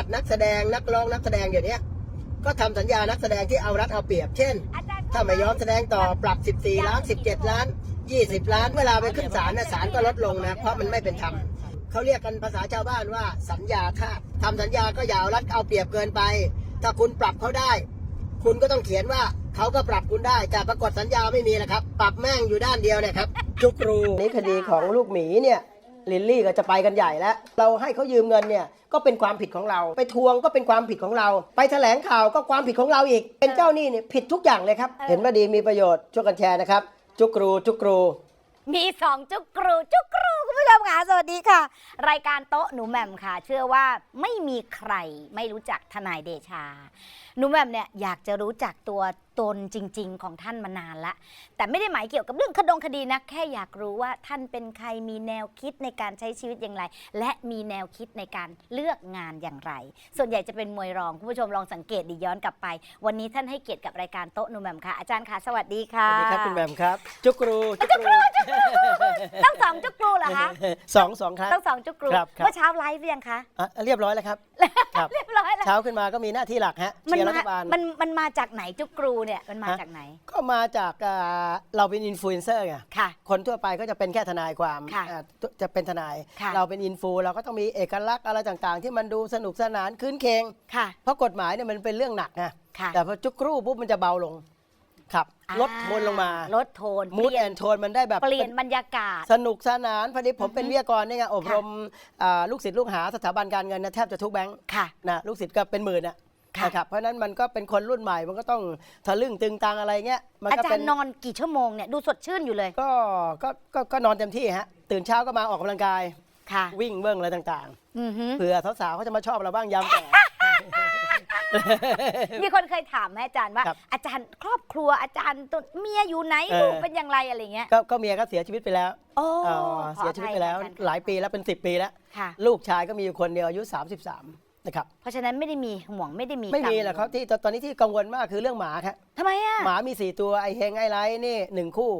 จัดนักแสดงนักร้องนักแสดงอย่างเนี้ยก็ทำสัญญานักแสดงที่เอารัดเอาเปรียบ เช่นอาจารย์ถ้าไม่ยอมแสดงต่อปรับ 14 ล้าน 17 ล้าน 20 ล้าน เวลาไปขึ้นศาลนะศาลก็ลดลงนะ เพราะมันไม่เป็นธรรมเขาเรียกกันภาษาชาวบ้านว่าสัญญาทาสทำสัญญาก็อย่าเอารัดเอาเปรียบเกินไป ถ้าคุณปรับเขาได้ คุณก็ต้องเขียนว่าเขาก็ปรับคุณได้แต่ปรากฏสัญญาไม่มีนะครับ ปรับแม่งอยู่ด้านเดียวเนี่ยครับจุกรูนี่คดีของลูกหมีเนี่ย ลิลลี่ก็จะไปกันใหญ่แล้ว เราให้เขายืมเงินเนี่ยก็เป็นความผิดของเรา ไปทวงก็เป็นความผิดของเรา ไปแถลงข่าวก็ความผิดของเราอีก เป็นเจ้าหนี้เนี่ยผิดทุกอย่างเลยครับ เห็นว่าดีมีประโยชน์ช่วยกันแชร์นะครับ จุกรูจุกรูมีสองจุกกรูจุกกรูคุณผู้ชมค่ะสวัสดีค่ะ รายการโต๊ะหนูแหม่มค่ะ เชื่อว่าไม่มีใครไม่รู้จักทนายเดชา หนูแหม่มเนี่ยอยากจะรู้จักตัว ตนจริง ๆ ของท่านมานานละ แต่ไม่ได้หมายเกี่ยวกับเรื่องคดงคดีนะ แค่อยากรู้ว่าท่านเป็นใครมีแนวคิดในการใช้ชีวิตอย่างไร และมีแนวคิดในการเลือกงานอย่างไร ส่วนใหญ่จะเป็นมวยรองคุณผู้ชมลองสังเกตดีย้อนกลับไป วันนี้ท่านให้เกียรติกับรายการโต๊ะหนูแหม่มค่ะอาจารย์ค่ะสวัสดีสค่ะวัสดีครับคุณแบมครับ จุกรูจุกรูต้องสองจุกกรูเหรอคะสองสองครั้งต้องสองจุกรูครับครับ เมื่อเช้าไลฟ์หรือยังคะอะเรียบร้อยแล้วครับครับ เรียบร้อยแล้วเช้าขึ้นมาก็มีหน้าที่หลักฮะมันเชียร์รัมาฐบาล มันมันมาจากไหนจุกรูเนี่ยมันมาฮะจากไหน ก็มาจากอ่าเราเป็นอินฟลูเอนเซอร์ไง ค่ะ คนทั่วไปก็จะเป็นแค่ทนายความค่ะอ่าจะเป็นทนาย ค่ะ เราเป็นอินฟูเราก็ต้องมีเอกลักษณ์อะไรต่างๆ ที่มันดูสนุกสนานคืนเคง ค่ะ เพราะกฎหมายเนี่ยมันเป็นเรื่องหนักไงค่ะ แต่พอจุกรูปุ๊บมันจะเบาลง ครับอ่าลดโทนลงมาลดโทนมูดเปลี่ยแอนนโทนมันได้แบบ เปลี่ยนบรรยากาศ สนุกสนานพอดีผมเป็นอือฮึวิทยากรเนี่ยไงอบรมอ่าลูกศิษย์ลูกหาสถาบันการเงินนะแทบจะทุกแบงค์ค่ะ นะลูกศิษย์ก็เป็นหมื่นอะ ค่ะ นะครับเพราะฉะนั้นมันก็เป็นคนรุ่นใหม่มันก็ต้องทะลึ่งตึงตังอะไรเงี้ยมันอาก็จารเป็นย์นอนกี่ชั่วโมงเนี่ยดูสดชื่นอยู่เลยก็ก็ก็ก็นอนเต็มที่ฮะตื่นเช้าก็มาออกกำลังกายค่ะ วิ่งเบื้องอะไรต่างอือหือๆเผื่อสาวๆเขาจะมาชอบเราบ้างยามแก่ มีคนเคยถามแม่อาจารย์ว่า ครับอาจารย์ครอบครัวอาจารย์ตัวเมียอยู่ไหนเออ ลูกเป็นอย่างไรอะไรเงี้ยก็ก็เมียก็เสียชีวิตไปแล้วโอ้อ๋อขอเสียชีวิตไปแล้วอภัยอาจารย์หลายปีแล้วเป็น 10 ปีแล้ว ค่ะ ลูกชายก็มีอยู่คนเดียวอายุ 33 นะครับเพราะฉะนั้นไม่ได้มีห่วงไม่ได้มีไม่มีกังวลหรอกครับที่ตอนนี้ที่กังวลมากคือเรื่องหมาครับทำไมอะ หมามี4ตัวไอเฮงไอไลท์นี่หนึ่งคู่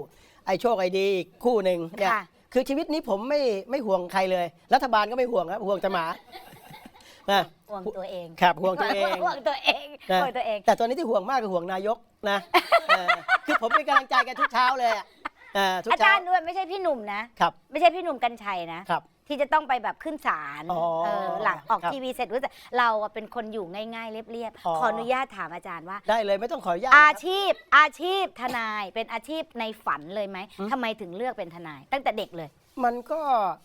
ไอโชคไอดีอีกคู่หนึ่งเนี่ยค่ะ คือชีวิตนี้ผมไม่ไม่ห่วงใครเลย รัฐบาลก็ไม่ห่วงครับห่วงแต่หมานะ ห่วงตัวเองครับห่วงตัวเอง ห่วงตัวเองนะห่วงตัวเอง แต่ตอนนี้ที่ห่วงมากคือห่วงนายกนะเออคือผมเป็นกำลังใจกันทุกเช้าเลยอะเออทุกอาเช้าจารย์ด้วยไม่ใช่พี่หนุ่มนะ ครับ ไม่ใช่พี่หนุ่มกัญชัยนะ ครับ ที่จะต้องไปแบบขึ้นศาลอ๋อเออหลังออกครับ ทีวีเสร็จรู้แต่เราอะเป็นคนอยู่ง่ายๆ เรียบอ๋อ ๆ ขออนุญาตถามอาจารย์ว่า ได้เลยไม่ต้องขออนุญาตอาครับ ชีพอาชีพทนายเป็นอาชีพในฝันเลยไหมอืม ทำไมถึงเลือกเป็นทนาย ตั้งแต่เด็กเลย มันก็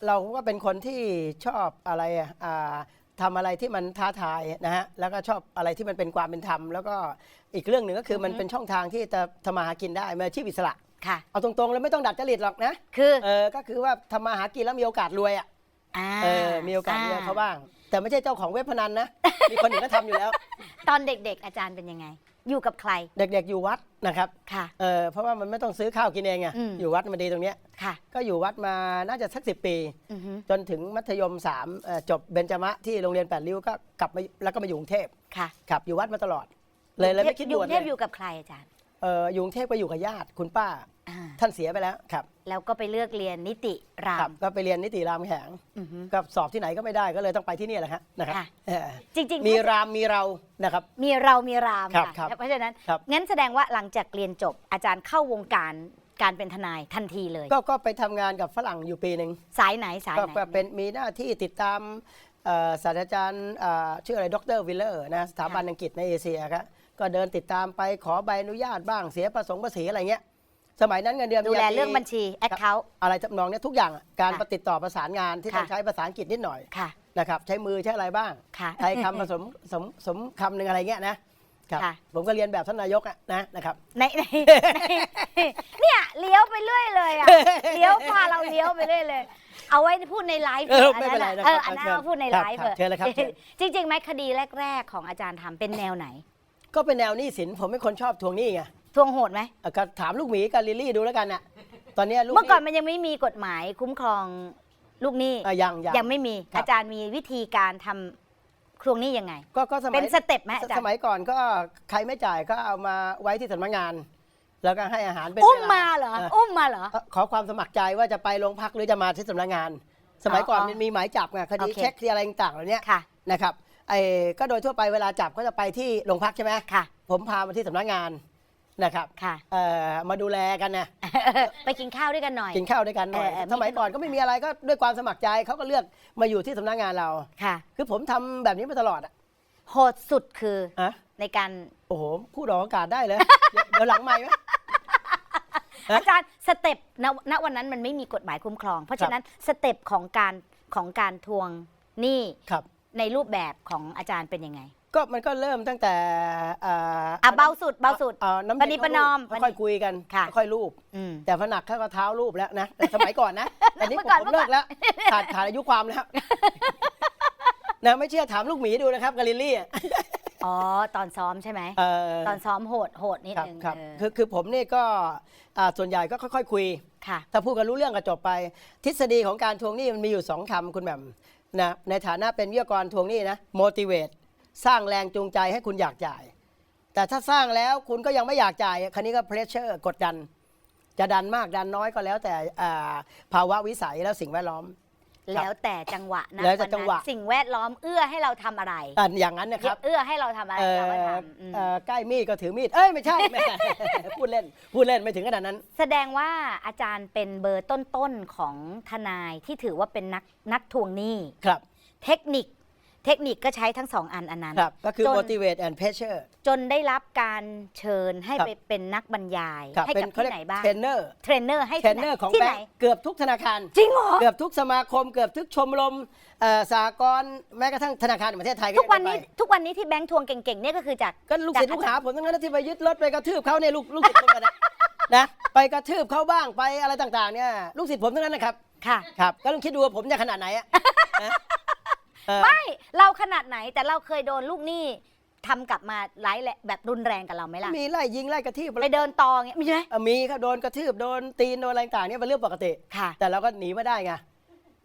เราก็เป็นคนที่ชอบอะไรอะอ่าทำอะไรที่มันท้าทายนะฮะแล้วก็ชอบอะไรที่มันเป็นความเป็นธรรม แล้วก็อีกเรื่องหนึ่งก็คือมันอือฮึเป็นช่องทางที่จะทำมาหากินได้เป็นอาชีพอิสระค่ะ เอาตรงๆเลยไม่ต้องดัดจริตหรอกนะคือ เออก็คือว่าทำมาหากินแล้วมีโอกาสรวยอะ อ่าเออมีโอกาสรวยเขาบ้าง แต่ไม่ใช่เจ้าของเว็บพนันนะ มีคนอื่นก็ทำอยู่แล้ว ตอนเด็กๆ อาจารย์เป็นยังไง อยู่กับใครเด็กๆอยู่วัดนะครับค่ะ เออเพราะว่ามันไม่ต้องซื้อข้าวกินเองไงอืม อยู่วัดมันดีตรงเนี้ยค่ะก็อยู่วัดมาน่าจะสักสิปี อือฮึจนถึงมัธยม3เอ่อจบเบญจมะที่โรงเรียนแปดริ้วก็กลับมาแล้วก็มาอยู่กรุงเทพค่ะครับอยู่วัดมาตลอด เลยเลยไม่คิดอยู่บกวรุชงเทเลพอยยู่กับใครอาจารย์ เอออยู่กรุงเทพก็อยู่กับญาติคุณป้า อ่าท่านเสียไปแล้วครับแล้วก็ไปเลือกเรียนนิติราครัมบก็ไปเรียนนิติรามแหงอือฮึก็สอบที่ไหนก็ไม่ได้ก็เลยต้องไปที่นี่แหละฮะนะครับค่ะ เออจริงๆมีถ้ารามมีเรานะครับ มีเรามีรามครับค่ะครับ เพราะฉะนั้น ครับ งั้นแสดงว่าหลังจากเรียนจบอาจารย์เข้าวงการการเป็นทนายทันทีเลย ก็ก็ไปทำงานกับฝรั่งอยู่ปีหนึ่งสายไหนสายก็ไหน ก็เป็นมีหน้าที่ติดตามเอ่อศาสตราจารย์เอ่อชื่ออะไรดรวิลเลอร์นะสถาบันอังกฤษในเอเชียครับ ก็เดินติดตามไปขอใบอนุญาตบ้างเสียประสงค์ภาษีอะไรเงี้ยสมัยนั้นเงินเดือนดูแลปริญญาตเรื่องบัญชีแอคเคาท์อะไรทำนองเนี้ยทุกอย่างอะการค่ะติดต่อประสานงานที่ค่ะต้องใช้ภาษาอังกฤษนิดหน่อยค่ะนะครับใช้มือใช้อะไรบ้างค่ะใช้คำผสมสมสมคำหนึ่งอะไรเงี้ยนะครับค่ะผมก็เรียนแบบท่านนายกอะนะนะครับในในในเนี่ยเลี้ยวไปเรื่อยเลยอะเลี้ยวพาเราเลี้ยวไปเรื่อยเลย เอาไว้พูดในไลฟ์เอออัไม่เป็นไรอะนะเอคอรับอันนั้นเชิญเอาพูดในครับไลฟ์ครับเชิญเลยครับเชิญจริงๆไหมคดีแรก ๆ ของอาจารย์ทำเป็นแนวไหน ก็เป็นแนวหนี้สินผมเป็นคนชอบทวงหนี้ไงทวงโหดไหม อะก็ถามลูกหมีกับลิลลี่ดูแล้วกันน่ะตอนเนี้ยลูกเมื่อก่อนหมันยังไม่มีกฎหมายคุ้มครองลูกหนี้อะยังยัง ยังไม่มี ครับ อาจารย์มีวิธีการทำทวงหนี้ยังไง ก็ก็สมัเป็ยนสเต็ปไหมอาจารสย์มัยก่อนก็ใครไม่จ่ายก็เอามาไว้ที่สำนักงาน แล้วก็ให้อาหารเป็นอุ้มเวล มาเหรออะอุ้มมาเหรอขอความสมัครใจว่าจะไปโรงพักหรือจะมาที่สำนักงาน สมัยก่อนอ๋อมันมีหมายจับไงคดีโอเค เช็คที่อะไรต่างๆเหล่านี้ค่ะ นะครับ ไอ้ก็โดยทั่วไปเวลาจับก็จะไปที่โรงพักใช่ไหมค่ะ ผมพามาที่สำนักงานนะครับค่ะ เอ่อมาดูแลกันนะไปกินข้าวด้วยกันหน่อย กินข้าวด้วยกันหน่อยเออเออสมัยก่อนก็ไม่มีอะไรก็ด้วยความสมัครใจเขาก็เลือกมาอยู่ที่สำนักงานเรา ค่ะ คือผมทำแบบนี้มาตลอดอะโหดสุดคืออะในการโอ้โหพูดออกอากาศได้เลย เดี๋ยวเดี๋ยวหลังไม่ไหม ฮะอาจารย์สเต็ปณณวันนั้นมันไม่มีกฎหมายคุ้มครอง เพราะฉะนั้นสเต็ปของการของการทวงหนี้ครับ ในรูปแบบของอาจารย์เป็นยังไงก็มันก็เริ่มตั้งแต่อ่าอะเบาสุดเบาสุด อ่น้ำปฏิปนอมค่อยๆคุยกันค่ะ ค่อยๆรูป อืม แต่พอหนักเข้าก็เท้ารูปแล้วนะแต่สมัยก่อนนะแต่นี้เมื่ผอก่อนมเลิกแล้วขาดขาดอายุความแล้วนะไม่เชื่อถามลูกหมีดูนะครับกาลิลลี่อะอ๋อตอนซ้อมใช่ไหมเอ่อตอนซ้อมโหดโหดนิดครับนึงครับเออคือคือผมนี่ก็อ่าส่วนใหญ่ก็ค่อย ๆ คุย ค่ะ ถ้าพูดกันรู้เรื่องก็จบไป ทฤษฎีของการทวงหนี้มันมีอยู่สองคำคุณแหม่ม นะในฐานะเป็นวิทยากรทวงหนี้นะ motivate สร้างแรงจูงใจให้คุณอยากจ่าย แต่ถ้าสร้างแล้วคุณก็ยังไม่อยากจ่ายคันนี้ก็ pressure กดดัน จะดันมากดันน้อยก็แล้วแต่ภาวะวิสัยและสิ่งแวดล้อม แล้วแต่จังหวะนะแล้วแต่นนั้นจังหวะสิ่งแวดล้อมเอื้อให้เราทำอะไร อะอย่างนั้นนะครับ เอื้อให้เราทำอะไรเอ่อเราก็ทำอืมเอ่อใกล้มีดก็ถือมีด เอ้ย ไม่ใช่ไม่ พูดเล่น พูดเล่นไม่ถึงขนาดนั้น แสดงว่าอาจารย์เป็นเบอร์ต้นๆของทนายที่ถือว่าเป็นนักนักทวงหนี้ ครับ เทคนิค เทคนิคก็ใช้ทั้งสองอันอันนั้น ครับก็คือ จน motivate and pressure จนได้รับการเชิญให้ครับไปเป็นนักบรรยาย ครับให้เป็กับเขาที่เรียกไหนบ้าง เทรนเนอร์เทรนเนอร์ให้เทรที่นไหนเนอร์ของที่แบไหงนค์เกือบทุกธนาคาร จริงเหรอ เกือบทุกสมาคมเกือบทุกชมรมเอ่อสากลแม้กระทั่งธนาคารแห่งประเทศไทยทุกวันนี้ได้ไปทุกวันนี้ที่แบงค์ทวงเก่งๆเนี่ยก็คือจาก ก็ลูกศิษย์จากลูกหาผมทั้งนั้นนะที่ไปยึดรถไปกระทืบเขาเนี่ยลูกลูกศิษย์ผมกันนะ นะไปกระทืบเขาบ้างไปอะไรต่างๆเนี่ยลูกศิษย์ผมทั้งนั้นนะครับค่ะ ครับก็ลองคิดดูว่าผมจะขนาดไหนอะนะเออ ไม่เราขนาดไหนแต่เราเคยโดนลูกหนี้ทำกลับมาร้ายแหละแบบรุนแรงกับเราไหมล่ะมีไล่ยิงไล่กระทืบไปเดินตอเงี้ยมีไหมเอ่อมีครับโดนกระทืบโดนตีนโดนอะไรต่างๆเนี่ยเป็นเรื่องปกติ ค่ะ แต่เราก็หนีไม่ได้ไง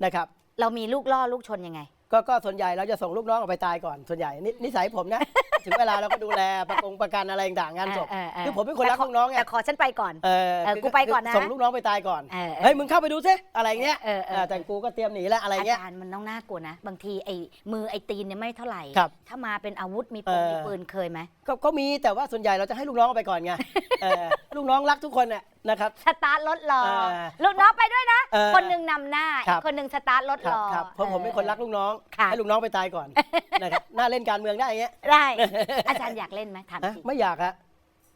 นะครับ เรามีลูกล่อลูกชนยังไง ก็ก็ส่วนใหญ่เราจะส่งลูกน้องออกไปตายก่อนส่วนใหญ่นินิสัยผมนะ ถึงเวลาเราก็ดูแลประกงประกันอะไรต่างๆงานศพเออเออคือผมเป็นคนรักลูกน้องไงแต่ขอฉันไปก่อน เออเออคืกูไปก่อนนะส่งลูกน้องไปตายก่อนเออเออเฮ้ยมึงเข้าไปดูซิอะไรเงี้ยเออเออเออ แต่กูก็เตรียมหนีแล้วอะไรอาเงี้ย จารย์มันต้องน่ากลัวนะ บางทีไอ้มือไอ้ตีนเนี่ยไม่เท่าไหร่ ครับถ้ามาเป็นอาวุธมีปืนเออ มีปืนเคยไหม ก็ก็มีแต่ว่าส่วนใหญ่เราจะให้ลูกน้องเอาไปก่อนไงเออลูกน้องรักทุกคนน่ะนะครับ สตาร์ทรถรอ เออลูกน้องไปด้วยนะ เออคนหนึ่งนำหน้า ครัอีบ กคนหนึ่งสตาร์ทรถครัรบอครับเพราะผมเป็นคนรักลูกน้อง ค่ะให้ลูกน้องไปตายก่อนนะครับน่าเล่นการเมืองได้อย่างเงี้ย ได้ อาจารย์อยากเล่นไหมถามฮะจริง ไม่อยากอะ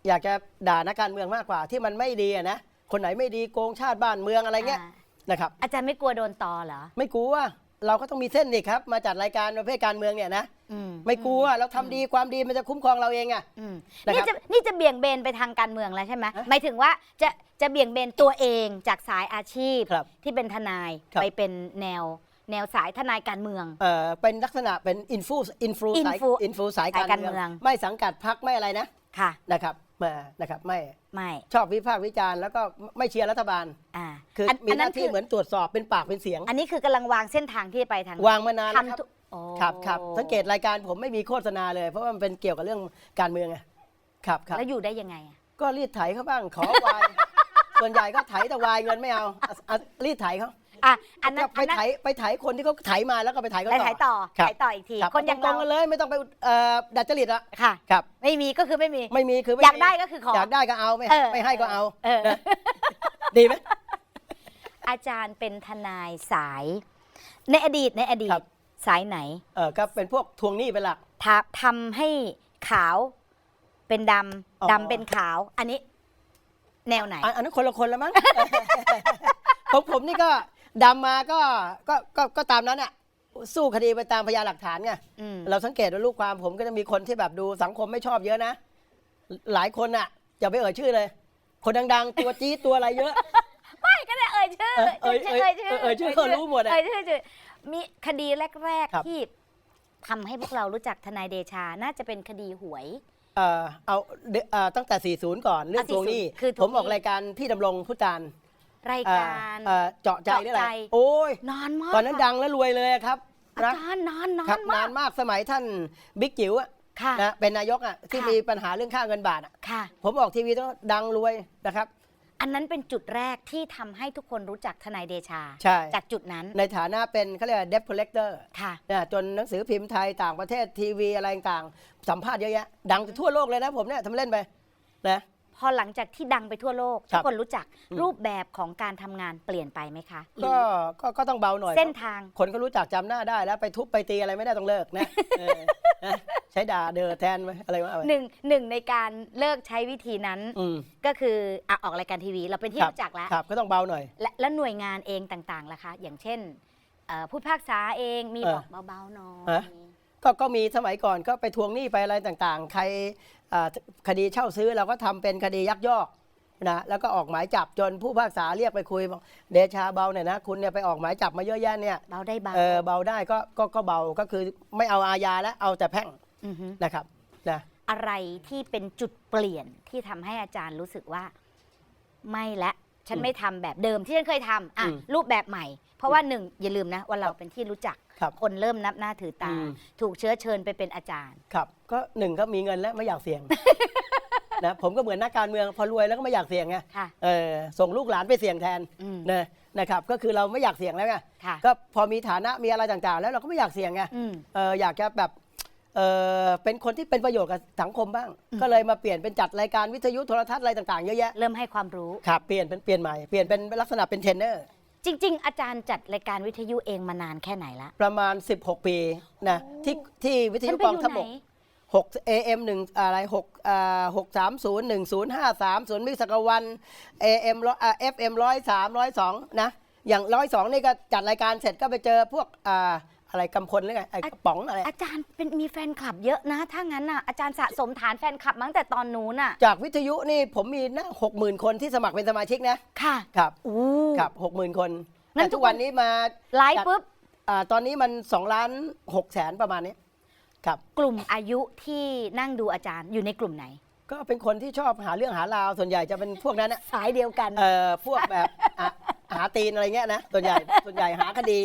อยากจะด่านักการเมืองมากกว่าที่มันไม่ดีอะนะคนไหนไม่ดีโกงชาติบ้านเมืองอะไรเงี้ยอ่า นะครับอาจารย์ไม่กลัวโดนตอเหรอ ไม่กลัว เราก็ต้องมีเส้นนี่ครับ มาจัดรายการประเภทการเมืองเนี่ยนะอืไม่กลัวเราทำดีความดีมันจะคุ้มครองเราเองอะ อืมนะครับนี่จะนี่จะเบี่ยงเบนไปทางการเมืองแล้วใช่ไหมฮะหมายถึงว่าจะจะเบี่ยงเบนตัวเองจากสายอาชีพครับที่เป็นทนายครับ ไปเป็นแนว แนวสายทนายการเมือง เอ่อเป็นลักษณะเป็นอินฟูอินฟูสาย Influ อินฟูสายสายกาการรเมืเมือองงไม่สังกัดพักไม่อะไรนะค่ะ นะครับ มานะครับไม่ไม่ชอบวิพากษ์วิจารณ์แล้วก็ไม่เชียร์รัฐบาล อ่าคืออนมีหนั้น้านที่คือเหมือนตรวจสอบเป็นปากเป็นเสียง อันนี้คือกำลังวางเส้นทางที่จะไปทางวางมานานแล้วครับ ทำทุกโอ้ครับครับสังเกตรายการผมไม่มีโฆษณาเลย เพราะว่ามันเป็นเกี่ยวกับเรื่องการเมืองไงครับครับแล้วอยู่ได้ยังไงอะก็รีดไถเขาบ้างขอวาย ส่วนใหญ่ก็ไถแต่วายเงินไม่เอาอะอะรีดไถเขา อะอันนั้นไปอันนั้นไถไปไถคนที่เขาไถมาแล้วก็ไปไถเขาไปต่อ ถ่ายต่อครับ ถ่ายต่ออีกทีรับคนอย่างตรเรางๆกันเลยไม่ต้องไปเอ่อดัดจริตอะค่ะ ครับ ไม่มีก็คือไม่มี ไม่มีคือไม่อยากมีได้ก็คือขออยากได้ก็เอาไม่เออ ไม่ให้ก็เอา เออนะดีไหม อาจารย์เป็นทนายสาย ในอดีตในอดีตครับ สายไหนเออก็เป็นพวกทวงหนี้เป็นหลัก ทาทำให้ขาวเป็นดอ๋อำดำเป็นขาว อันนี้ แนวไหน อันอันนั้นคนละคนแล้วมั้งผมผมนี่ก็ ดำมาก็ก็ก็ก็ตามนั้นอะสู้คดีไปตามพยานหลักฐานไงอืมเราสังเกตว่าลูกความผมก็จะมีคนที่แบบดูสังคมไม่ชอบเยอะนะ หลายคนอะอย่าไปเอ่ยชื่อเลย คนดัง ๆ ตัวจี๊ดตัวอะไรเยอะ ไม่ก็ได้เอ่ยชื่อเออเอ่ยเอ่ยเอ่ยชื่อเขารู้หมดอะเอ่ยชื่อชื่อมีคดีแรก ครับ ๆ ที่ทำให้พวกเรารู้จักทนายเดชา น่าจะเป็นคดีหวย เอ่อเอาเดเอ่อตั้งแต่ 40 ก่อนเรื่องอะทวงหนี้40คือทผวงมหนี้ออกรายการพี่ดำรงผู้การ รายเอ่อการ เอ่อเจาะใจนี่แหละเจาะใจ โอ้ย นานมากตอนนั้นดังและรวยเลยครับอานะจารย์นานนาครับนนามานกมากสมัยท่านบิ๊กจิ๋วอะค่ะ นะเป็นนายกอะที่ค่ะ มีปัญหาเรื่องค่าเงินบาทอะค่ะ ผมออกทีวีต้องดังรวยนะครับ อันนั้นเป็นจุดแรกที่ทำให้ทุกคนรู้จักทนายเดชา ใช่ จากจุดนั้นในฐานะเป็นเขาเรียกว่า debt collector ค่ะ นะจนหนังสือพิมพ์ไทยต่างประเทศทีวีอะไรต่างๆสัมภาษณ์เยอะแยะดังทั่วโลกเลยนะผมเนี่ยทำเล่นไปนะ พอหลังจากที่ดังไปทั่วโลกครัทุบกคนรู้จักอืมรูปแบบของการทำงานเปลี่ยนไปไหมคะหรืก็อก็ก็ต้องเบาหน่อยเส้นทาง คนก็รู้จักจำหน้าได้แล้วไปทุบไปตีอะไรไม่ได้ต้องเลิกนะเออนะใช้ด่าเดอแทนไหมอะไรวะหนึ่งหนึ่งในการเลิกใช้วิธีนั้นอืม ก็คืออะออกรายการทีวี เราเป็นที่ครับรู้จักแล้ว ครับก็ต้องเบาหน่อย และและหน่วยงานเองต่างๆล่ะคะ อย่างเช่นเอ่อผู้พิพากษาเองมีเออบอกเบาๆหน่อย ฮะ ก็ก็มีสมัยก่อนก็ไปทวงหนี้ไปอะไรต่างๆ ใครอ่า คดีเช่าซื้อเราก็ทำเป็นคดียักยอกนะแล้วก็ออกหมายจับจนผู้พิพากษาเรียกไปคุยบอกเดชาเบาหน่อยนะคุณเนี่ยไปออกหมายจับมาเยอะแยะเนี่ยเบาได้เบาเออเบาได้ก็ก็ก็เบาก็คือไม่เอาอาญาแล้วเอาแต่แพ่งอฮึนะครับนะอะไรที่เป็นจุดเปลี่ยนที่ทำให้อาจารย์รู้สึกว่าไม่ละฉันไม่ทำแบบเดิมที่ฉันเคยทำอะรูปแบบใหม่ เพราะว่าหนึ่งอย่าลืมนะว่าเราเป็นที่รู้จัก ครับคนเริ่มนับหน้าถือตา อืม ถูกเชื้อเชิญไปเป็นอาจารย์ ครับ ก็หนึ่งก็มีเงินแล้วไม่อยากเสี่ยง นะผมก็เหมือนนักการเมืองพอรวยแล้วก็ไม่อยากเสี่ยงไงค่ะ เออส่งลูกหลานไปเสี่ยงแทนอืมนะนะครับ ก็คือเราไม่อยากเสี่ยงแล้วไงค่ะก็พอมีฐานะมีอะไรต่างๆ แล้วเราก็ไม่อยากเสี่ยงไงอืม เอออยากจะแบบเออเป็นคนที่เป็นประโยชน์กับสังคมบ้าง อืม ก็เลยมาเปลี่ยนเป็นจัดรายการวิทยุโทรทัศน์อะไรต่างๆเยอะแยะเริ่มให้ความรู้ ครับเปลี่ยนเป็นเปลี่ยนใหม่เปลี่ยนเป็นลักษณะเป็นเทรนเนอร์ จริง ๆ อาจารย์จัดรายการวิทยุเองมานานแค่ไหนละ ประมาณ 16 ปีนะที่ที่วิทฉัยุนไปกอองยู่ทัพไหนบก6 AM 1อะไร6อ่า630 1053ศูนย์มิกสักวัน AM ร้อยอ่า FM 103 102 นะ อย่าง 102 นี่ก็จัดรายการเสร็จก็ไปเจอพวกอ่า อะไรกำพลหรือไงไอ้กระป๋องอะไร อาจารย์เป็นมีแฟนคลับเยอะนะ ถ้างั้นน่ะอาจารย์สะสมฐานแฟนคลับมาตั้งแต่ตอนนู้นน่ะ จากวิทยุนี่ผมมีนะหกหมื่นคนที่สมัครเป็นสมาชิกนะค่ะครับอู้ครับหกหมื่นคนงั้นแต่ทุทุกกวัวันนนี้มาไลฟ์ปุ๊บ อ่าตอนนี้มัน2ล้าน6แสนประมาณนี้ครับ กลุ่มอายุที่นั่งดูอาจารย์อยู่ในกลุ่มไหน ก็เป็นคนที่ชอบหาเรื่องหาราวส่วนใหญ่จะเป็นพวกนั้นนะ สายเดียวกัน เอ่อพวกแบบอะ หาตีนอะไรเงี้ยนะส่วนใหญ่ส่วนใหญ่หาคดี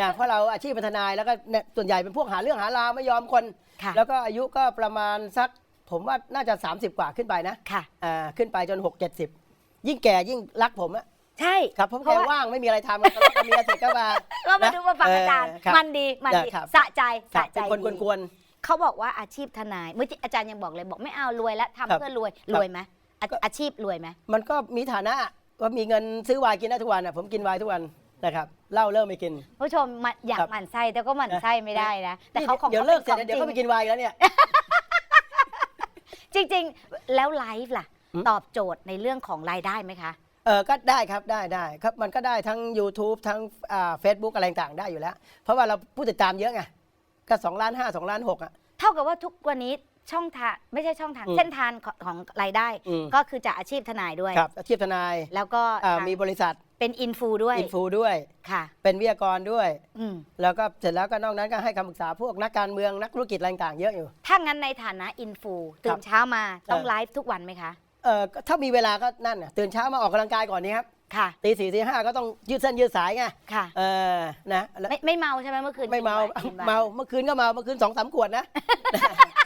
นะเพราะเราอาชีพเป็นทนายแล้วก็เนี่ยส่วนใหญ่เป็นพวกหาเรื่องหาราวไม่ยอมคน ค่ะ แล้วก็อายุก็ประมาณสัก ผมว่าน่าจะ 30 กว่าขึ้นไปนะค่ะ อ่าขึ้นไปจน 6 70 ยิ่งแก่ยิ่งรักผมอะใช่ครับเพราะเพแกราะว่าว่างไม่มีอะไรทำแล้วก็เมียเสร็จก็มา ก็มานะดูมาฟังอาจารย์เครับมันดี มันดี ครับ สะใจ ครัสะบใจเป็นคนดีกวน เขาบอกว่าอาชีพทนาย เมื่อกี้อาจารย์ยังบอกเลยบอกไม่เอารวยแล้วทำครับเพื่อรวยครับรวยไหมอาก็ อาชีพรวยไหม ๆมันก็มีฐานะ ว่ามีเงินซื้อไวน์กินได้ทุกวันอะผมกินไวน์ทุกวันนะครับเหล้าเริ่มไม่กิน ผู้ชมมาอยากครับหมั่นไส้แต่ก็หมั่นไส้ไม่ได้นะ แต่เขาของเดี๋ยวขาเลิกเสร็จป็นเดี๋ยวขก็องไปจริงกินไวน์อีกแล้วเนี่ย จริง ๆ แล้วไลฟ์ล่ะอืมตอบโจทย์ในเรื่องของรายได้ไหมคะเออก็ได้ครับได้ได้ครับมันก็ได้ทั้ง YouTube ทั้งเฟซบุ๊กอะไรต่างๆได้อยู่แล้ว เพราะว่าเราผู้ติดตามเยอะไงก็2ล้าน5 2ล้าน6อะเท่ากับว่าทุกวันนี้ ช่องทางไม่ใช่ช่องทางอืมเส้นทางของของรายได้ อืม ก็คือจากอาชีพทนายด้วย ครับอาชีพทนายแล้วก็อ่าทางมีบริษัทเป็นอินฟูด้วยอินฟูด้วย ค่ะ เป็นวิทยากรด้วย อืมแล้วก็เสร็จแล้วก็นอกนั้นก็ให้คำปรึกษาพวกนักการเมืองนักธุรกิจอะไรต่างๆเยอะอยู่ ถ้างั้นในฐานะอินฟูตื่ครันบเช้ามาต้องเออไลฟ์ทุกวันไหมคะเออก็ถ้ามีเวลาก็นั่นน่ะตื่นเช้ามาออกกำลังกายก่อนนี้ครับค่ะตีสี่ตีห้าก็ต้องยืดเส้นยืดสายไงค่ะ เออนะแล้วไม่ไม่เมาใช่ไหมเมื่อคืนไม่เมากินไวน์เมาเมื่อคืนก็เมาเมื่อคืนสองสามขวดนะก็ก็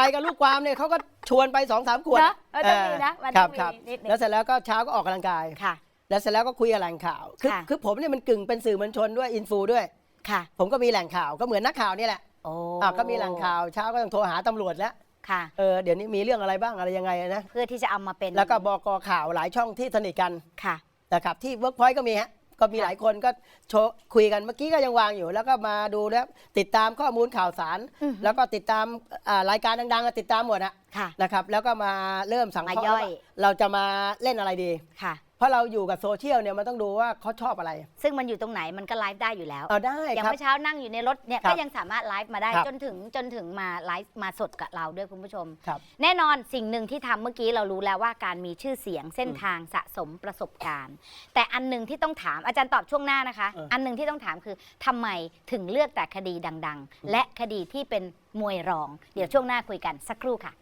ไปกับลูกความเนี่ยเขาก็ชวนไปสองสามขวดนะมันต้องมีนะมันคต้รัอบงมีครับนิดนึง แล้วเสร็จแล้วก็เช้าก็ออกกำลังกาย ค่ะ แล้วเสร็จแล้วก็คุยกับแหล่งข่าว คือค่ะ คือผมเนี่ยมันกึ่งเป็นสื่อมวลชนด้วยอินฟูด้วย ค่ะผมก็มีแหล่งข่าวก็เหมือนนักข่าวนี่แหละโอ้อะก็มีแหล่งข่าวเช้าก็ต้องโทรหาตำรวจแล้วค่ะ เออเดี๋ยวนี้มีเรื่องอะไรบ้างอะไรยังไงนะ เพื่อที่จะเอามาเป็นแล้วก็บกข่าวหลายช่องที่สนิทกันค่ะ นะครับที่เวิร์กพอยต์ก็มีฮะ ก็มีหลายคนก็โชว์คุยกันเมื่อกี้ก็ยังวางอยู่ แล้วก็มาดูแล้วติดตามข้อมูลข่าวสาร อือฮึแล้วก็ติดตามอ่ารายการดังๆก็ติดตามหมดอะค่ะ นะครับ แล้วก็มาเริ่มสังเคราะห์มาย่อยว่าเราจะมาเล่นอะไรดี ค่ะ เพราะเราอยู่กับโซเชียลเนี่ยมันต้องดูว่าเขาชอบอะไร ซึ่งมันอยู่ตรงไหนมันก็ไลฟ์ได้อยู่แล้ว เอาได้อย่างครับ เมื่อเช้านั่งอยู่ในรถเนี่ยครัก็บยังสามารถไลฟ์มาได้ครับ จนถึงจนถึงมาไลฟ์มาสดกับเราด้วยคุณผู้ชม ครับ แน่นอนสิ่งหนึ่งที่ทำเมื่อกี้เรารู้แล้วว่าการมีชื่อเสียงเส้นทางสะสมประสบการณ์ แต่อันหนึ่งที่ต้องถามอาจารย์ตอบช่วงหน้านะคะ เอออัอันหนึ่งที่ต้องถามคือทำไมถึงเลือกแต่คดีดัง ๆ และคดีที่เป็นมวยรอง เดี๋ยวช่วงหน้าคุยกันสักครู่ค่ะ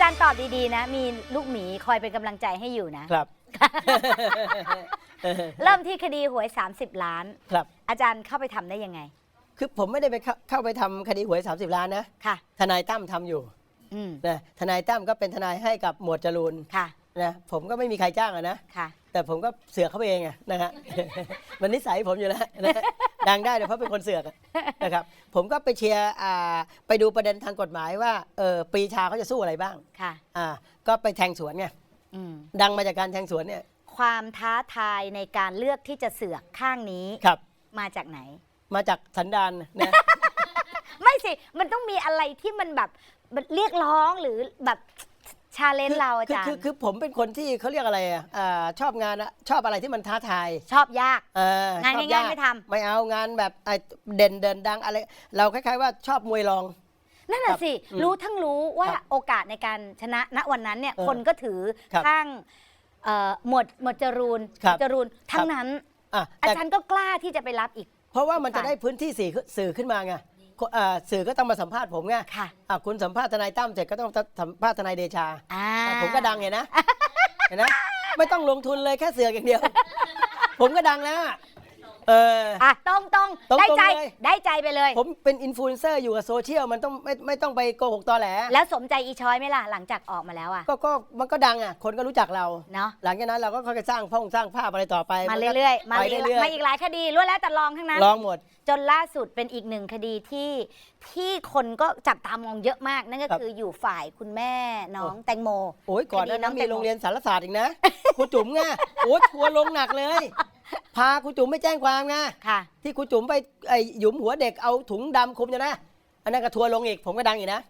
จารย์ตอบดีๆนะ มีลูกหมีคอยเป็นกำลังใจให้อยู่นะ ครับเอเออเริ่มที่คดีหวย 30 ล้าน ครับ อาจารย์เข้าไปทำได้ยังไง คือผมไม่ได้ไปเข้าเข้าไปทำคดีหวย 30 ล้านนะ ค่ะ ทนายตั้มทำอยู่อืมนะทนายตั้มก็เป็นทนายให้กับหมวดจรูนค่ะ นะผมก็ไม่มีใครจ้างอะนะ ค่ะ แต่ผมก็เสือกเข้าไปเองอะนะฮะ มันนิสัยผมอยู่แล้วนะฮะดังได้เนี่ยเพราะเป็นคนเสือกอะนะครับ ผมก็ไปเชียร์อ่าไปดูประเด็นทางกฎหมายว่าเออปรีชาเขาจะสู้อะไรบ้างค่ะ อ่าก็ไปแทงสวนไงอืม ดังมาจากการแทงสวนเนี่ยความท้าทายในการเลือกที่จะเสือกข้างนี้ครับ มาจากไหน มาจากสันดานนะ ไม่สิ มันต้องมีอะไรที่มันแบบมันเรียกร้องหรือแบบ ชาเลนจ์เราอาคือจารคือย์คือผมเป็นคนที่เขาเรียกอะไรอะอ่าชอบงานอะชอบอะไรที่มันท้าทายชอบยาก เอองานชอบง่ายๆไม่ทำ ไม่เอางานแบบไอ้เด่นเด่นดังอะไร เราคล้ายๆว่าชอบมวยรอง นั่นแหะสิอืมรู้ทั้งรู้ว่าครับโอกาสในการชนะณวันนั้นเนี่ยเออคนก็ถือครับข้างเอ่อหมวดหมวดจรูนครับจรูนทั้คงรับ นั้น อะอาแต่จารย์ก็กล้าที่จะไปรับอีก เพราะว่ามันค่ะจะได้พื้นที่สื่อสื่อขึ้นมาไง คนอ่าสื่อก็ต้องมาสัมภาษณ์ผมไงค่ะ อะคุณสัมภาษณ์ทนายตั้มเสร็จก็ต้องสัมภาษณ์ทนายเดชาอ่าอะผมก็ดังเห็นนะ เห็นนะ ไม่ต้องลงทุนเลยแค่เสือกอย่างเดียว ผมก็ดังแล้วอะ เออ อะตรงตรงตรงๆได้ใจเลย ได้ใจไปเลย ผมเป็นอินฟลูเอนเซอร์อยู่กับโซเชียลมันต้องไม่ไม่ต้องไปโกหกตอแหลแล้วสมใจอีช้อยไหมล่ะหลังจากออกมาแล้วอะก็ก็มันก็ดังอะ คนก็รู้จักเรา เนาะหลังจากนั้นเราก็ค่อยๆสร้างพ่องสร้างภาพอะไรต่อไปมาก็เรื่อยๆมาไปเรื่อยเรื่อยๆมาอีกหลายคดีล้วนแล้วแต่ลองทั้งนั้น ๆลองหมด จนล่าสุดเป็นอีกหนึ่งคดีที่ที่คนก็จับตามองเยอะมาก นั่นก็ครับคืออยู่ฝ่ายคุณแม่น้องแตงโม โอ้ยก่อนหนั้าคดีน้นั้องนแตมีงโมโรงเรียนสารศาสตร์อีกนะ ครูจุ๋มไงโอ้ยทัวร์ลงหนักเลย พาครูจุ๋มไปแจ้งความไงค่ะ ที่ครูจุ๋มไปไอ้หยุมหัวเด็กเอาถุงดำคลุมอยู่นะ อันนั้นก็ทัวร์ลงอีกผมก็ดังอีกนะ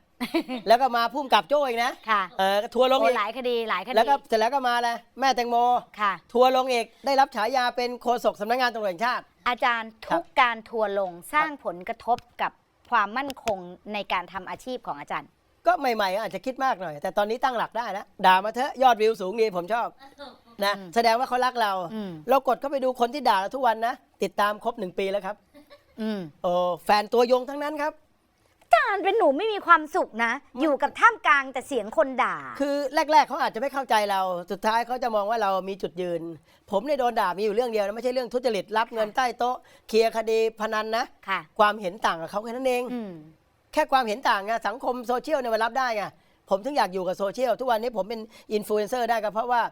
แล้วก็มาพุ่มกับโจ้อีกนะค่ะเออก็ทัวร์ลงโอ้อีกหลายคดีหลายคดีแล้วก็เสร็จแล้วก็มาเลยแม่แตงโม ค่ะ ทัวร์ลงอีกได้รับฉายาเป็นโฆษกสำนักงานตำรวจแห่งชาติ อาจารย์ครัทุบกการทัวร์ลงสร้างผลกระทบกับความมั่นคงในการทำอาชีพของอาจารย์ ก็ใหม่ๆอาจจะคิดมากหน่อย แต่ตอนนี้ตั้งหลักได้แล้วด่ามาเถอะยอดวิวสูงดีผมชอบ นะอืมแสดงว่าเขารักเรา อืม เรากดเข้าไปดูคนที่ด่าเราทุกวันนะ ติดตามครบหนึ่งปีแล้วครับอืม โอ้แฟนตัวยงทั้งนั้นครับอาจารย์เป็นหนูไม่มีความสุขนะ อยู่กับท่ามกลางแต่เสียงคนด่า คือแรก ๆเขาอาจจะไม่เข้าใจเรา สุดท้ายเขาจะมองว่าเรามีจุดยืน ผมเนี่ยโดนด่ามีอยู่เรื่องเดียวนะไม่ใช่เรื่องทุจริตรับเงินใต้โต๊ะเคลียร์คดีพนันนะ ค่ะ ความเห็นต่างกับเขาแค่นั้นเอง อืม แค่ความเห็นต่างไงสังคมโซเชียลเนี่ยมันรับได้ไงผมถึงอยากอยู่กับโซเชียลทุกวันนี้ผมเป็นอินฟลูเอนเซอร์ได้ก็เพราะว่า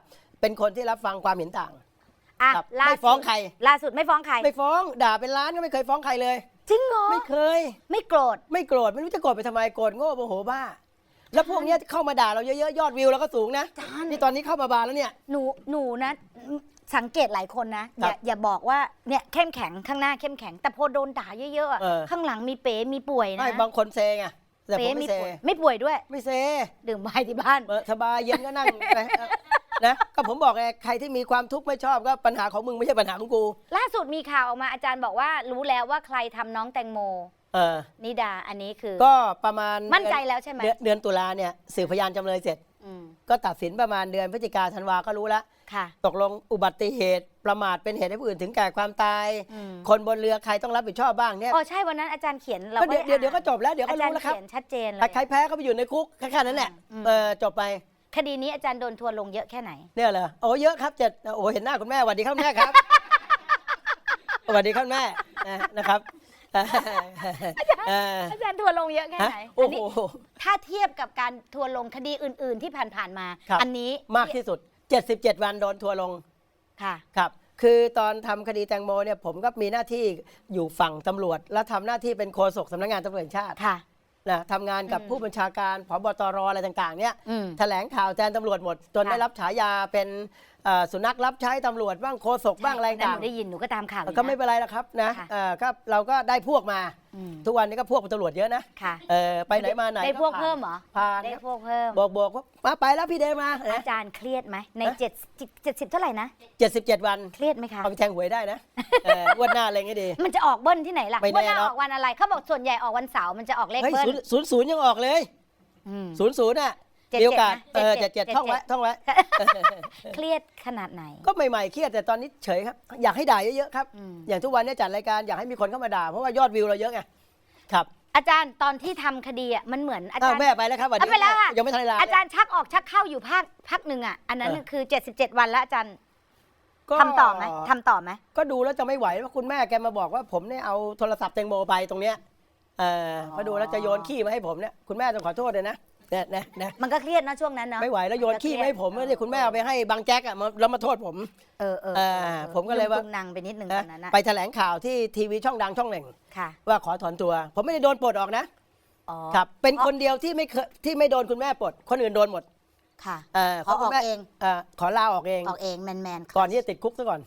เป็นคนที่รับฟังความเห็นต่างอะครับล่าไม่สุดฟ้องใคร ล่าสุดไม่ฟ้องใคร ไม่ฟ้องด่าเป็นล้านก็ไม่เคยฟ้องใครเลย จริงเหรอ ไม่เคย ไม่โกรธ ไม่โกรธไม่รู้จะโกรธไปทำไมโกรธโง่โมโหบ้า แล้วพวกเนี้ยเข้ามาด่าเราเยอะๆยอดวิวเราก็สูงนะจานนี่ตอนนี้เข้ามาบานแล้วเนี่ย หนูหนูนะ สังเกตหลายคนนะคอรับย่าอย่าบอกว่าเนี่ยเข้มแข็งข้างหน้าเข้มแข็ง แต่พอโดนด่าเยอะๆอะเออ ข้างหลังมีเป๋มีป่วยนะไม่บางคนเซไงแต่ผเป๋มมีไม่เซป่วยไม่ป่วยด้วย ไม่เซดื่มไวน์ที่บ้าน เออสบายเย็นก็นั่ง ไป นะ ก็ผมบอกไงใครที่มีความทุกข์ไม่ชอบก็ปัญหาของมึงไม่ใช่ปัญหาของกู ล่าสุดมีข่าวออกมาอาจารย์บอกว่ารู้แล้วว่าใครทำน้องแตงโม เออ นิดาอันนี้คือก็ประมาณมั่นใจแล้วใช่ไหมเดือนเดือนตุลาเนี่ยสืบพยานจำเลยเสร็จ อืมก็ตัดสินประมาณเดือนพฤศจิกาธันวาก็รู้แล้วค่ะตกลงอุบัติเหตุประมาทเป็นเหตุให้ผู้อื่นถึงแก่ความตาย อืมคนบนเรือใครต้องรับผิดชอบบ้างเนี่ยอ๋อใช่วันนั้นอาจารย์เขียนเราก็เดี๋ยวไเดี๋ยวเดี๋ยวก็จบแล้วเดี๋ยวก็อาจารรู้ย์แล้วครับเขียนชัดเจนเลย ใครแพ้ก็ไปอยู่ในคุกแค่นั้นแหละอืม เออจบไป คดีนี้อาจารย์โดนทัวร์ลงเยอะแค่ไหน เนี่ยเหรอโอ้เยอะครับเจ็ดโอ้เห็นหน้าคุณแม่สวัสดีครับแม่ครับสวัสดีครับแม่นะนะครับเอออาจารย์ทัวร์ลงเยอะแค่ฮะไหนโอ้อันโห นี้ถ้าเทียบกับการทัวร์ลงคดีอื่น ๆ ที่ผ่านๆมา ครับ อันนี้มากที่สุด 77 วันโดนทัวร์ลงค่ะ ครับ คือตอนทำคดีแตงโมเนี่ยผมก็มีหน้าที่อยู่ฝั่งตำรวจ และทำหน้าที่เป็นโฆษกสำนักงานตำรวจแห่งชาติ ค่ะ นะทำงานกับอืมผู้บัญชาการผบตรอะไรต่างๆเนี่ยอืมแถลงข่าวแทนตำรวจหมดจนค่ะได้รับฉายาเป็น เอ่อสุนัขรับใช้ตำรวจบ้างโฆษกบ้างอะไรใช่ต่างหนูได้ยินหนูก็ตามข่าวอยู่ก็ไม่นะ เป็นไรแล้วครับนะค่ะ เอ่อก็เราก็ได้พวกมา อืมทุกวันนี้ก็พวกเป็นตำรวจเยอะนะค่ะ เออไปไหนมาไหนได้พวกผ่านเพิ่มเหรอ ผ่านได้พวกเพิ่ม บอกบอกว่ามาไปแล้วพี่เดมาอาจารย์เครียดไหมในฮะเจ็ดเจ็ดสิบเท่าไหร่นะ เจ็ดสิบเจ็ดวันเครียดไหมคะ เอาไปแทงหวยได้นะเอองวันหน้าอะไรเงี้ยดี มันจะออกเบิ้ลที่ไหนล่ะไม่แน่เบิ้ลหน้าหรอกออกวันอะไรเขาบอกส่วนใหญ่ออกวันเสาร์มันจะออกเลขเฮ้ยเบิ้ลศูนย์ศูนย์ศูนย์ยังออกเลยอืมศูนย์ศูนย์อะ เจ็ดมีโอกาสเจ็ดนะเออเจ็เจ็ดดเจ็เจ็ดดท่องไว้เจ็ดท่องไว้ เครียดขนาดไหน ก็ใหม่ๆเครียดแต่ตอนนี้เฉยครับ อยากให้ด่าเยอะๆครับ อืม อย่างทุกวันเนี้จัดรายการอยากให้มีคนเข้ามาด่าเพราะว่ายอดวิวเราเยอะไงครับอาจารย์ตอนที่ทำคดีอะมันเหมือนอาอ้าจาวรย์ แม่ไปแล้วครับสวัสดีเอาไปแล้วรับค่ะ ยังไม่ทันเวลา อาจารย์ชักออกชักเข้าอยู่ภาคภาคหนึ่งอะอันนั้นเออ คือ 77 วันแล้วอาจารย์ก็ทำต่อไหมทำต่อไหม ก็ดูแล้วจะไม่ไหวว่าคุณแม่แกมาบอกว่าผมเนี่ยเอาโทรศัพท์แตงโมไปตรงเนี้ยเออพอดูแล้วจะโยนขี้มาให้ผมเนี่ยคุณแม่ต้องขอโทษเลยนะ เนี่ยนะนะมันก็เครียดนะช่วงนั้นเนาะ ไม่ไหวแล้วโยนขี้มาให้ผมเนี่ยคุณแม่เอาไปให้บางแจ็คอะมาแล้วมาโทษผมเออเออเออผมก็เลยว่า งนางไปนิดนึงตนะอนนั้นนะไปแถลงข่าวที่ทีวีช่องดังช่องหนึ่ง ค่ะว่าขอถอนตัว ผมไม่ได้โดนปลดออกนะ อ๋อครับ เป็นคนเดียวที่ไม่เคยที่ไม่โดนคุณแม่ปลด คนอื่นโดนหมดค่ะเออขอออกคุณแม่เอง เออขอลาออกเอง ออกเองแมนแมนๆก่อนที่จะติดคุกซะก่อน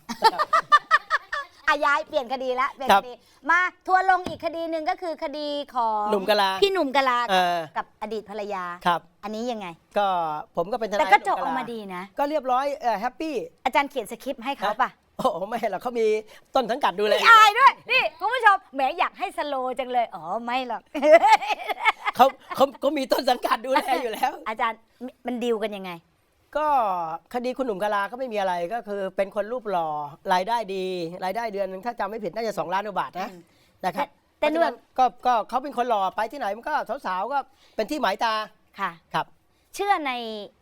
อาย้ายเปลี่ยนคดีละเปลี่ยนครัคบดี มาทัวร์ลงอีกคดีหนึ่งก็คือคดีของหนุ่มกะลาพี่หนุ่มกะลาเออ กับอดีตภรรยา ครับ อันนี้ยังไง ก็ผมก็เป็นทนายแต่ก็จบหอนุ่อกมมาลดีนะ ก็เรียบร้อยแฮปปี้อาจารย์เขียนสคริปต์ให้เขาปะโอ้โหไม่หรอกเขามีต้นสังกัดดูแลอายด้วย นี่คุณผู้ชมแหมอยากให้สโลว์จังเลย อ๋อไม่หรอก เขาเขาเขามีต้นสังกัดดูแลอยู่แล้ว อาจารย์มันดีลกันยังไง ก็คดีคุณหนุ่มกะลาก็ไม่มีอะไรก็คือเป็นคนรูปหล่อรายได้ดี รายได้เดือนหนึงถ้าจำไม่ผิดน่าจะ 2 ล้านกว่าบาทนะอืมนะครับแต่แต่หนุ่มเพราะฉะก็ก็เขาเป็นคนหล่อไปที่ไหนมันก็สาวๆก็เป็นที่หมายตาค่ะ ครับ เชื่อใน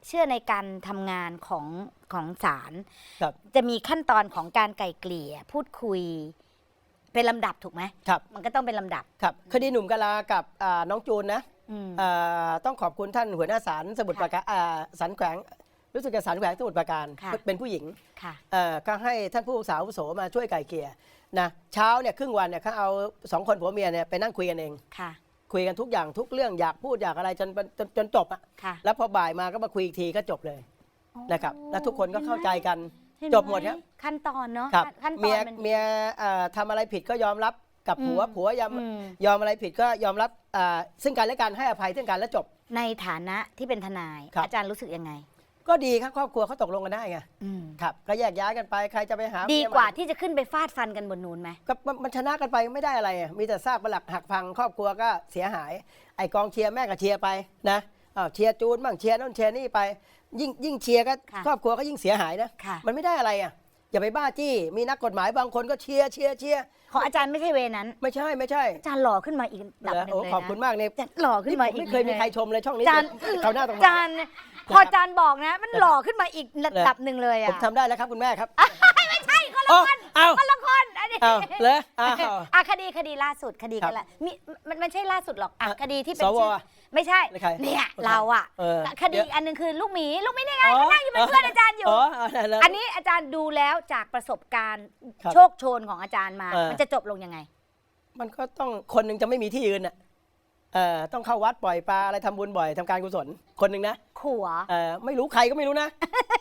เชื่อในการทำงานของของศาลครับ จะมีขั้นตอนของการไกล่เกลี่ย พูดคุย เป็นลำดับถูกไหมครับ มันก็ต้องเป็นลำดับ ครับคดีหนุ่มกะลากับอ่าน้องจูนนะอืมอ่าต้องขอบคุณท่านหัวหน้าศาลสมุทรปราการอ่าสันแขวง รู้สึกจะสันแขวงสมุทรปราการค่ะ เป็นผู้หญิงค่ะ เอ่อก็ให้ท่านผู้สาวโสมาช่วยไก่เกลี่ยนะเช้าเนี่ยครึ่งวันเนี่ยเขาเอาสองคนผัวเมียเนี่ยไปนั่งคุยกันเอง ค่ะ คุยกันทุกอย่างทุกเรื่องอยากพูดอยากอะไรจนจนจนจบอะค่ะแล้วพอบ่ายมาก็มาคุยอีกทีก็จบเลยนะครับ แล้วทุกคนก็เข้าใจกันเห็นไจบหมดครับ ขั้นตอนเนาะครับขั้นตเมีอยนมัน เมียเอ่อทำอะไรผิดก็ยอมรับกับผัวอืมผัวยอมอืม ยอมอะไรผิดก็ยอมรับอ่าซึ่งกันและกันให้อภัยซึ่งกันและจบ ในฐานะที่เป็นทนาย ครับ อาจารย์รู้สึกยังไง ก็ดีครับครอบครัวเขาตกลงกันได้ไงอืมครับก็แยกย้ายกันไปใครจะไปหาดีเมียใหม่กว่าที่จะขึ้นไปฟาดฟันกันบนนูนไหม ก็มันมันชนะกันไปไม่ได้อะไรอะมีแต่ซากปลักหักพังครอบครัวก็เสียหาย ไอกองเชียร์แม่ก็เชียร์ไปนะอ้าวเชียร์จูนบ้างเชียร์นู่นเชียร์นี่ไป ยิ่งยิ่งเชียร์ก็ค่ะครอบครัวก็ยิ่งเสียหายนะค่ะ มันไม่ได้อะไรอะอย่าไปบ้าจี้มีนักกฎหมายบางคนก็เชียร์เชียร์เชียร์ของอาจารย์ไม่ใช่เวนั้น ไม่ใช่ไม่ใช่อาจารย์หล่อขึ้นมาอีกระดับเหรอหนึ่งโอ้เลยขอบคุณนะมากเนี่ยอาจารย์หล่อขึ้นนี่มาผมอีกไม่เคยมีใครชมเลยช่องนี้อาจารย์เขาหน้าตรงอาจารย์ พออาจารย์บอกนะ มันหล่อขึ้นมาอีกระดับหนึ่งเลยผอะมทำได้แล้วครับคุณแม่ครับไม่ใช่คนละอ๋อคนอ้าวคนละคนอันนี้อ้าวเหรออ้าว อะคดีคดีล่าสุดคดีครักับนละมีมันมันไม่ใช่ล่าสุดหรอกอะอะคดีที่เป็นสวชื่อไม่ใช่ไม่ใครเนี่ยโอเคเราอะเออคดีเดี๋ยว อันหนึงคือลูกหมีลูกหมีนี่ไงอ๋อก็นั่งอยู่เป็นเพื่อนอาจารย์อยู่ อ๋อเอาได้แล้ว อันนี้อาจารย์ดูแล้วจากประสบการณ์ครับโชคโชนของอาจารย์มา เออ มันจะจบลงยังไง มันก็ต้องคนหนึ่งจะไม่มีที่ยืนอะ เออต้องเข้าวัดปล่อยปลาอะไรทำบุญบ่อยทำการกุศลคนหนึ่งนะขัว เออไม่รู้ใครก็ไม่รู้นะ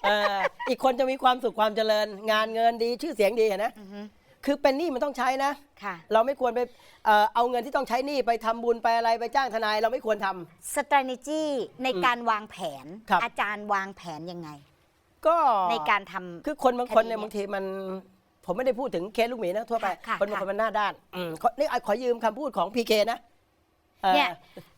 เอออีกคนจะมีความสุขความเจริญ งานเงินดีชื่อเสียงดีเห็นนะ อือฮึคือเป็นหนี้มันต้องใช้นะ ค่ะ เราไม่ควรไปเอ่อเอาเงินที่ต้องใช้หนี้ไปทำบุญไปอะไรไปจ้างทนายเราไม่ควรทำ strategy ในการวางแผน ครับ อาจารย์วางแผนยังไง ก็ในการทำ คือคนบางคนเนี่ยคดีเนี่ยบางทีมัน ผมไม่ได้พูดถึงเคสลูกหมีนะทั่วไปค่ะค่ะคนบางคนค่ะมันหน้าด้านอืมขอนี่ขอยืมคำพูดของพีเคนะอ่อ เนี่ย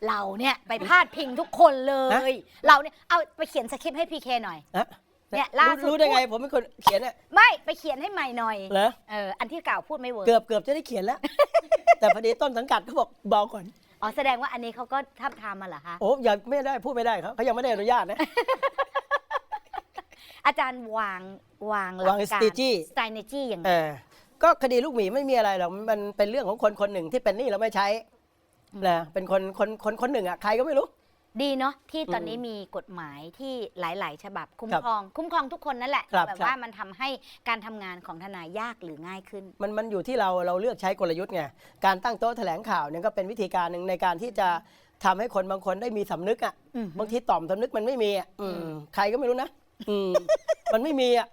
เราเนี่ยไปพาดพิงทุกคนเลย เราเนี่ยเอาไปเขียนสคริปต์ให้พีเคหน่อยฮะเนี่ยล่าสุดรู้ได้ไงผมเป็นคนเขียนเนี่ยไม่ไปเขียนให้ใหม่หน่อยเหรอเอออันที่เก่าพูดไม่เวิร์กเกือบเกือบจะได้เขียนแล้ว แต่พอดีต้นสังกัดเขาบอกเบาก่อนอ๋อแสดงว่าอันนี้เขาก็ทับทามมาเหรอคะโอ้ยังไม่ได้พูดไม่ได้เขาเขายังไม่ได้อนุญาตนะอาจารย์วางวางหลัวางกการ strategy strategy อย่างไรเออก็คดีลูกหมีไม่มีอะไรหรอกมันเป็นเรื่องของคนคนหนึ่งที่เป็นหนี้เราไม่ใช้ นะเป็นคนคนคนคนหนึ่งอะใครก็ไม่รู้ ดีเนาะที่ตอนอืมนี้มีกฎหมายที่หลาย ๆ ฉบับคุ้มครับครอง คุ้มครองทุกคนนั่นแหละครับแบบครับ ว่ามันทำให้การทำงานของทนายยากหรือง่ายขึ้น มันมันอยู่ที่เราเราเลือกใช้กลยุทธ์ไงการตั้งโต๊ะแถลงข่าวเนี่ยก็เป็นวิธีการหนึ่งในการที่จะทำให้คนบางคนได้มีสำนึกอะอืมบางทีต่อมสำนึกมันไม่มีอะอืมใครก็ไม่รู้นะอืม มันไม่มีอะ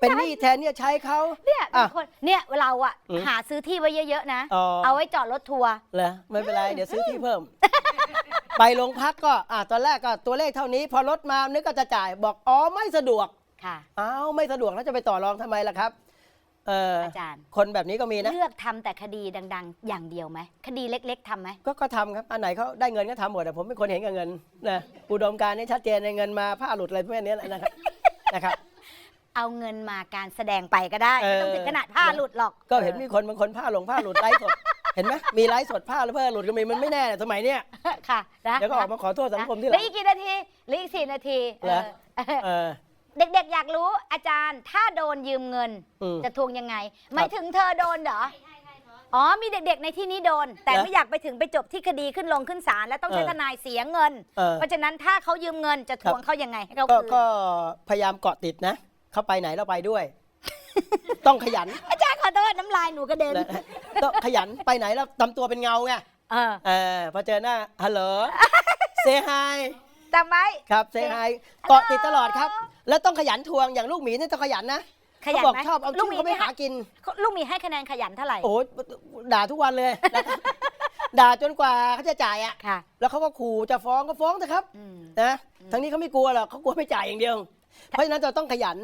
เป็นหนี้แทนเนี่ยใช้เขา เนี่ยอะเป็นคนเนี่ยเราอะอืมหาซื้อที่ไว้เยอะๆนะ อ๋อ เอาไว้จอดรถทัวร์ เหรอไม่เป็นไร เดี๋ยวซื้อที่เพิ่ม ไปโรงพักก็อะตอนแรกก็ตัวเลขเท่านี้ พอรถมานึกก็จะจ่ายบอกอ๋อไม่สะดวก ค่ะ อ้าวไม่สะดวกแล้วจะไปต่อรองทำไมล่ะครับเอออาจารย์ คนแบบนี้ก็มีนะ เลือกทำแต่คดีดัง ๆ อย่างเดียวไหมคดีเล็ก ๆทำไหมก็ก็ทำครับ อันไหนเขาได้เงินก็ทำหมดแต่ผมเป็นคนเห็นกับเงินนะอุดมการณ์นี่ชัดเจนในเงินมาผ้าหลุดอะไรพวกนี้แหละนะครับ นะครับ เอาเงินมาการแสดงไปก็ได้เออไม่ต้องถึงขนาดผ้าหลุดหรอกก็เห็นมีคนบางคนผ้าหลงผ้าหลุดไลฟ์สด เห็นไหมมีไลฟ์สดผ้าแล้วผ้าหลุดก็มีมันไม่แน่สมัยเนี้ยค่ะนะเดี๋ยวก็ออกมาขอโทษสังคมที่หเหลัลืองอีกกี่นาทีเหลืออีกสี่นาทีเหรอเออเออเด็กๆ อยากรู้อาจารย์ถ้าโดนยืมเงินอืมจะทวงยังไงหมายถึงเธอโดนเหรออ๋อมีเด็กๆ ในที่นี้โดน แต่เหรอไม่อยากไปถึงไปจบที่คดีขึ้นลงขึ้นศาลแล้วต้องใช้เออทนายเสียเงินเออเพราะฉะนั้นถ้าเขายืมเงินจะทวงครับเขายังไงให้เขาก็คืนก็พยายามเกาะติดนะ เขาไปไหนเราไปด้วย ต้องขยันอาจารย์ขอโทษน้ำลายหนูกระเด็นนะต้องขยันไปไหนเราทำตัวเป็นเงาไงเออเออพอเจอหน้าฮัลโหลเซฮาย จำไว้ ครับเซฮายเกาะติดตลอดครับ แล้วต้องขยันทวงอย่างลูกหมีนี่ต้องขยันนะขยันเขาบอกไหมชอบเอาลูชื่กอหมีเขาไปให้หากิน ลูกหมีให้คะแนนขยันเท่าไหร่โอ้ยด่าทุกวันเลยด่าจนกว่าเขาจะจ่ายอะ ค่ะ แล้วเขาก็ขู่จะฟ้องก็ฟ้องเถอะครับอืม นะทั้งนี้เขาไม่กลัวหรอกเขากลัวไม่จ่ายอย่างเดียว เพราะฉะนั้นเราต้องขยัน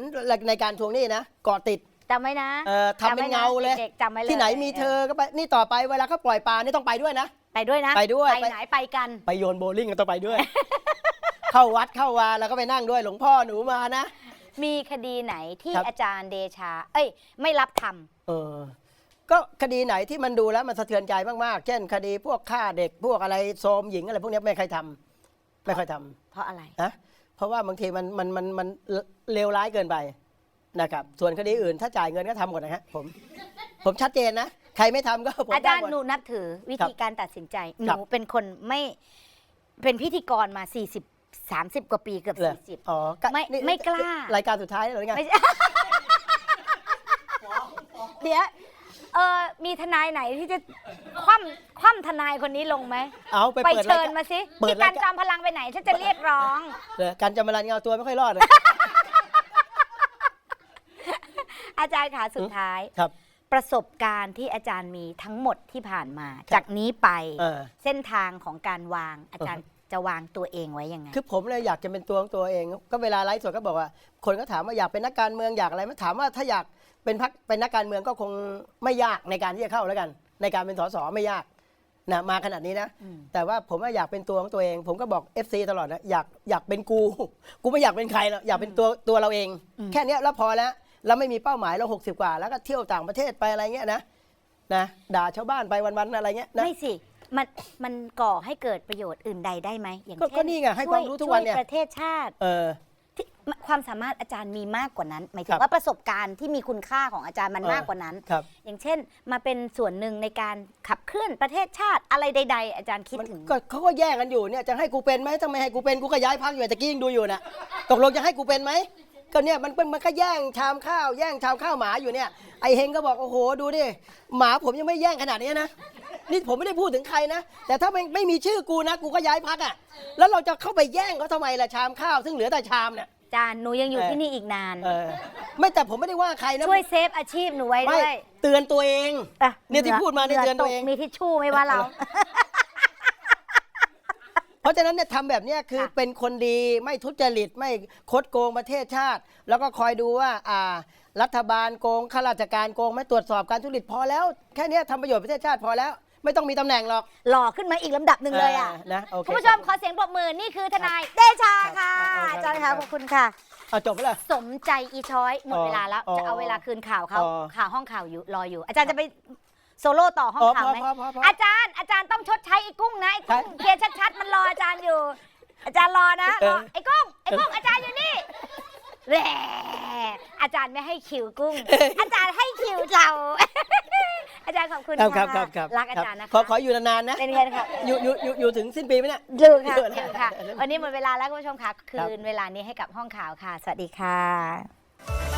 ในการทวงหนี้นะเกาะติดจำไว้นะเอ่อทำเป็นเงาเลยด็กๆจำไว้เลยที่ไหนมีเธอก็ไปนี่ต่อไปเวลาเขาปล่อยปลานี่ต้องไปด้วยนะ ไปด้วยนะไปด้วย ไปไหนไปกัน ไปโยนโบว์ลิ่งก็ต้องไปด้วย เข้าวัดเข้าวาแล้วก็ไปนั่งด้วยหลวงพ่อหนูมานะ มีคดีไหนที่ครับ อาจารย์เดชา เอ้ย ไม่รับทำเออก็คดีไหนที่มันดูแล้วมันสะเทือนใจมากๆ เช่น คดีพวกฆ่าเด็กพวกอะไรโซมหญิงอะไรพวกเนี้ยไม่เคยทำไม่เคยทำเพราะอะไร นะ เพราะว่าบางทีมันมันมันมันเลวร้ายเกินไปนะครับ ส่วนคดีอื่นถ้าจ่ายเงินก็ทำหมดนะฮะผม ผมชัดเจนนะ ใครไม่ทำก็ผมอาจารย์ได้มดหนูนับถือวิธีการตัดสินใจ หครับนูเป็นคนไม่เป็นพิธีกรมา 40 30 กว่าปีเกือบเหรอ40 อ๋อไม่นี่ไม่กล้า รายการสุดท้ายแล้วหรือไง ไม่ใช่ เดี๋ยว เออมีทนายไหนที่จะคว่ำคว่ำทนายคนนี้ลงไหมเอาไปไปเปิดเชิญรายมาสิเปิที่ดการรายจอมพลังไปไหนฉันจะเรียกร้องเดี๋ยวการจำรันเอาตัวไม่ค่อยรอดเลยอาจารย์ขาสุดท้าย ครับ ประสบการณ์ที่อาจารย์มีทั้งหมดที่ผ่านมาครับจากนี้ไปเออ เส้นทางของการวางอาจารย์จะวางตัวเองไว้ยังไง คือผมเลยอยากจะเป็นตัวของตัวเอง ก็เวลาไลฟ์สดก็บอกว่า คนก็ถามว่าอยากเป็นนักการเมืองอยากอะไรไหมาถามว่าถ้าอยาก เป็นพักเป็นนักการเมืองก็คงไม่ยากในการที่จะเข้าแล้วกัน ในการเป็นสสไม่ยากนะมาขนาดนี้นะอืมแต่ว่าผมว่าอยากเป็นตัวของตัวเอง ผมก็บอก FC ตลอดนะอยากอยากเป็นกู กูไม่อยากเป็นใครหรอกอยากเป็นตัวตัวเราเอง แค่เนี้ยแล้วพอแล้วแล้วไม่มีเป้าหมายเรา60กว่า แล้วก็เที่ยวต่างประเทศไปอะไรเงี้ยนะนะด่าชาวบ้านไปวันๆอะไรเงี้ยนะไม่สิมันมันก่อให้เกิดประโยชน์อื่นใดได้ไหมอย่างก็เช่นก็นี่ไงให้ความรู้ทุกวันเนี่ยช่ประเทศชาติ เออ ที่ความสามารถอาจารย์มีมากกว่านั้น หมายถึครังบว่าประสบการณ์ที่มีคุณค่าของอาจารย์มันเออ มากกว่านั้น ครับอย่างเช่น มาเป็นส่วนหนึ่งในการขับเคลื่อนประเทศชาติอะไรใด ๆ อาจารย์คิดมันถึง ก็เขาก็แย่งกันอยู่เนี่ยจะให้กูเป็นไหมถ้าไม่ให้กูเป็นกูก็ย้ายพักอยู่ตะกี้ยังดูอยู่น่ะตกลงจะให้กูเป็นไหมก็เนี่ยมันเป็นมันก็แย่งชามข้าวแย่งชามข้าวหมาอยู่เนี่ยไอเฮงก็บอกโอ้โหดูดิหมาผมยังไม่แย่งขนาดนี้นะ นี่ผมไม่ได้พูดถึงใครนะ แต่ถ้าไม่ไม่มีชื่อกูนะ กูก็ย้ายพักอะ แล้วเราจะเข้าไปแย่งเขาทำไมล่ะชามข้าวซึ่งเหลือแต่ชามเนี่ยอาจารย์หนูยังอยู่เออที่นี่อีกนาน เออ ไม่แต่ผมไม่ได้ว่าใครนะช่วยเซฟอาชีพหนูไว้ไม่ด้วยเตือนตัวเอง อะเนี่ยที่พูดมาเนี่ยหเตือนตัวเองมีทิชชู่ไหม่ว่าเรา เพราะฉะนั้นเนี่ยทำแบบเนี้ยคือค่ะเป็นคนดีไม่ทุจริตไม่คดโกงประเทศชาติ แล้วก็คอยดูว่าอ่า รัฐบาลโกงข้าราชการโกงไม่ตรวจสอบการทุจริตพอแล้ว แค่เนี้ยทำประโยชน์ประเทศชาติพอแล้ว ไม่ต้องมีตำแหน่งหรอก หล่อขึ้นมาอีกลำดับหนึ่งเลยอะนะโอเค คุณผู้ชมขอเสียงปรบมือนี่คือทนายเดชาค่ะครับอาจารย์ค่ะขอบคุณค่ะ เอาจบไปเลยสมใจอีช้อยหมดอ๋อเวลาแล้วอ๋อจะเอาเวลาคืนข่าวเขาอ๋อ ข่าวห้องข่าวอยู่รออยู่ อาจารย์จะไปโซโล่ต่อห้องอ๋อข่าวไหมพอพอพอพอ อาจารย์อาจารย์ต้องชดใช้ไอ้กุ้งนะไอ้กุ้งใช่เคลียร์ชัดๆมันรออาจารย์อยู่ อาจารย์รอนะเอรออ ไอ้กุ้งไอ้กุ้งอาจารย์อยู่นี่ แหมอาจารย์ไม่ให้คิวกุ้ง อาจารย์ให้คิวเรา อาจารย์ขอบคุณครับคค่ะรับครับครับรักอาจารย์นะขอคะขออยู่นานๆนะเป็นไงค่ะอยู่อยู่อยู่อยู่ถึงสิ้นปีไหมเนี่ยดูค่ะเดี๋ยวนะเดี๋ยวค่ะ วันนี้หมดเวลาแล้วคุณผู้ชมค่ะ คืครับนเวลานี้ให้กับห้องข่าวค่ะ สวัสดีค่ะ